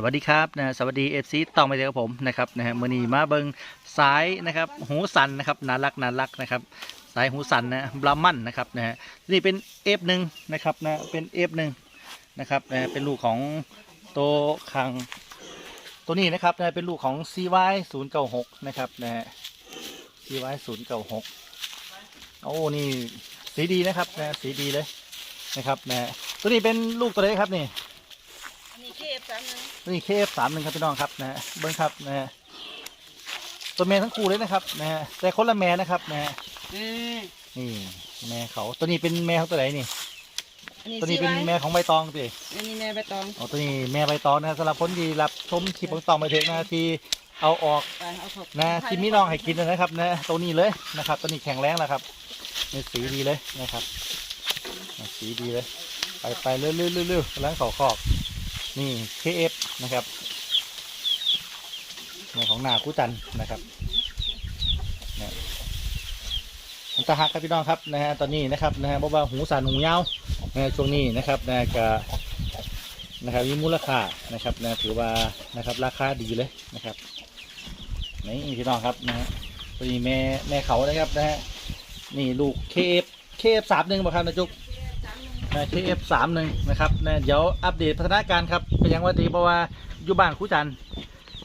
สวัสดีครับนะสวัสดีเอฟซีต้องไปเลยครับผมนะครับนะฮะมือนีมาเบิงสายนะครับหูสันนะครับน่ารักน่ารักนะครับสายหูสันนะบรามันนะครับนะฮะนี่เป็นเอฟหนึ่งนะครับนะเป็นเอฟหนึ่งนะครับนะเป็นลูกของโตคังตัวนี้นะครับนะเป็นลูกของ CY 0 9 6นะครับนะฮะ CY 0 9 6โอ้นี่สีดีนะครับนะสีดีเลยนะครับนะตัวนี้เป็นลูกตัวไหนครับนี่ ฟสามหนึ่งนี่เคฟสามหนึ่งครับพี่น้องครับนะฮะเบิ้งครับนะฮะตัวแม่ทั้งคู่เลยนะครับนะฮะแต่คนละแม่นะครับนะฮะอืมนี่แม่เขาตัวนี้เป็นแม่ของตัวไหนนี่ อันนี้ตัวนี้ซีเป็นไว้แม่ของใบตองสิอันนี้แม่ใบตองอ๋อตัวนี้แม่ใบตองนะครับสำหรับคนที่รับชมคลิปของตองไปเทคนะที่เอาออกไปเอาขอบนะที่มีน้องให้กินนะครับนะตัวนี้เลยนะครับ ตัวนี้แข็งแรงแล้วครับนี่สีดีเลยนะครับ สีดีเลย ไปไปเรื่อยๆเรื่อยๆล้างเขาคอก นี่เคฟนะครับในของนาคู่จันนะครับเนี่ยผมตาหักครับพี่น้องครับนะฮะตอนนี้นะครับนะฮะบอกว่าหูสันหูยาวนะฮะช่วงนี้นะครับนะก็นะครับมีมูลค่านะครับนะถือว่านะครับราคาดีเลยนะครับนี่พี่น้องครับนะฮะตัวนี้แม่แม่เขานะครับนะฮะนี่ลูกเคฟเคฟสามหนึ่งบ่ครับนะจุ๊บ KF สามหนึ่งนะครับนะเดี๋ยวอัปเดตพัฒนาการครับเป็นยังว่าดีเพราะว่าอยู่บ้านคู่จันทร์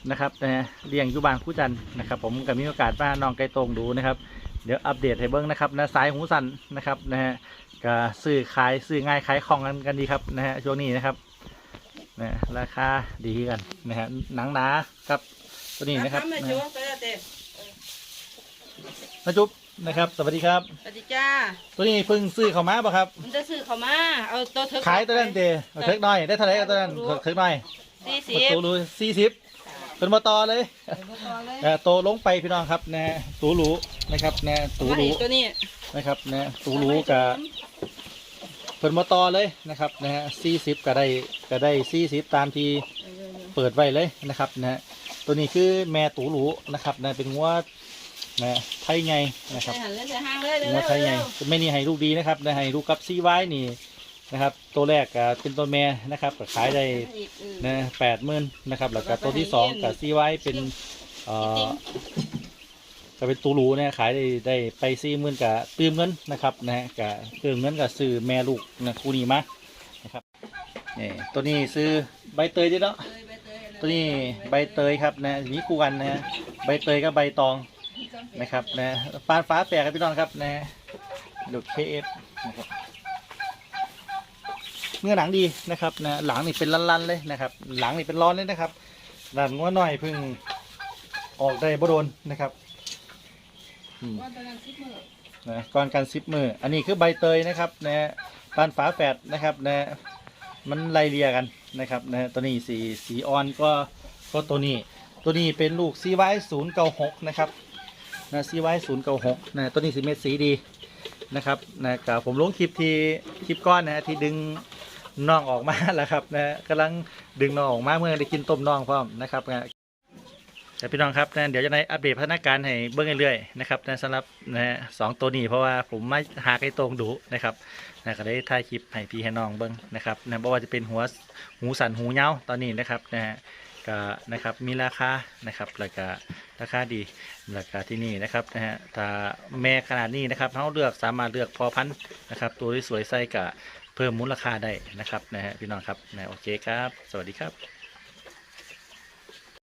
นะครับนะเลี้ยงอยู่บ้านคู่จันทร์นะครับ ผมกับมีโอกาสมาน้องไก่ตรงดูนะครับ เดี๋ยวอัปเดตให้เบิ้งนะครับนะสายหูสันนะครับนะฮะก็ซื้อขายซื้อง่ายขายของกันกันดีครับนะฮะช่วงนี้นะครับนะราคาดีกันนะฮะหนังหนาครับตัวนี้นะครับทำเลยนะจูฮะไปแล้วเต้นะจุ๊บ นะครับ สวัสดีครับ สวัสดีจ้าตัวนี้เพิ่งซื้อเข้ามาป่ะครับ มันจะซื้อเขามา เอาตัวเธอขายตัวนั้นเดเอาเทิกน้อย ได้เท่าไหร่กับตัวนั้นเทิกน้อยสี่สิปบระตูรูสี่สิบเป็นมาต่อเลยต่อเลยเอ่อโตลงไปพี่น้องครับนะตูหรูนะครับนะตูมาหรูอีกตัวนี้นะครับนะตูหรูกับเป็นมาต่อเลยนะครับนะฮะสี่สิบก็ได้ก็ได้สี่สิบตามที่เปิดไว้เลยนะครับนะฮะตัวนี้คือแม่ตูหรูนะครับนะเป็นงัว นะไทยไงนะครับใส่หันเล่นใส่ห้างเลยเร็วงัวไทยไงไม่นี่ให้ลูกดีนะครับนะให้ลูกกับซีไว้นี่นะครับ ตัวแรกก็เป็นตัวแม่นะครับก็ขายได้อีกอืมนะแปดหมื่นนะครับแล้วก็ตัวที่สองกับซีไว้เป็นเอ่อก็เป็นตูรูเนี่ยขายได้ได้ไปสี่หมื่นกับตืมเงินนะครับนะฮะกับตืมเงินกับซื้อแม่ลูกนะคู่นี้มานะครับนี่ตัวนี้ซื้อใบเตยด้วยเนาะเตยใบเตยอันนั้นตัวนี้ใบเตยครับนะมีคู่กันนะฮะใบเตยกับใบตอง นะครับนะปานฟ้าแปลกครับพี่น้องครับนะดูเคเอฟนะครับเนื้อหนังดีนะครับนะหลังนี่เป็นลันๆเลยนะครับ หลังนี่เป็นร้อนเลยนะครับหลังว่าน้อยเพิ่งออกได้บโดนนะครับอืมว่าตอนนั้นสิบหมื่นะก่อนการซิปมือ อันนี้คือใบเตยนะครับนะปานฝาแฝดนะครับนะมันไล่เลียกันนะครับนะตัวนี้สีสีอ่อนก็ก็ตัวนี้ ตัวนี้เป็นลูก CY 0 9 6นะครับ นะ CY 0 9 6นะตัวนี้สีเม็ดสีดีนะครับนะกับผมลงคลิปที่คลิปก้อนนะที่ดึงน่องออกมาแล้วครับนะกำลังดึงน่องออกมาเมื่อได้กินต้มน่องพร้อมนะครับนะแต่พี่น้องครับนะเดี๋ยวจะได้อัปเดตพัฒนาการให้เบิ้องเรื่อยๆนะครับนะสำหรับนะฮะสองตัวนี้เพราะว่าผมไมาหาไอ้ตรงดูนะครับนะก็ได้ถ่ายคลิปให้พี่ให้น้องเบิ้งนะครับนะเพราะว่าจะเป็นหัวหูสันหูเงาตอนนี้นะครับนะฮะ ก็นะครับมีราคานะครับราคาราคาดีราคาที่นี่นะครับนะฮะถ้าแม่ขนาดนี้นะครับเขาเลือกสามารถเลือกพอพันธุ์นะครับ ตัวที่สวยใส่กะเพิ่มมูลค่าได้นะครับนะฮะพี่น้องครับนะโอเคครับ สวัสดีครับ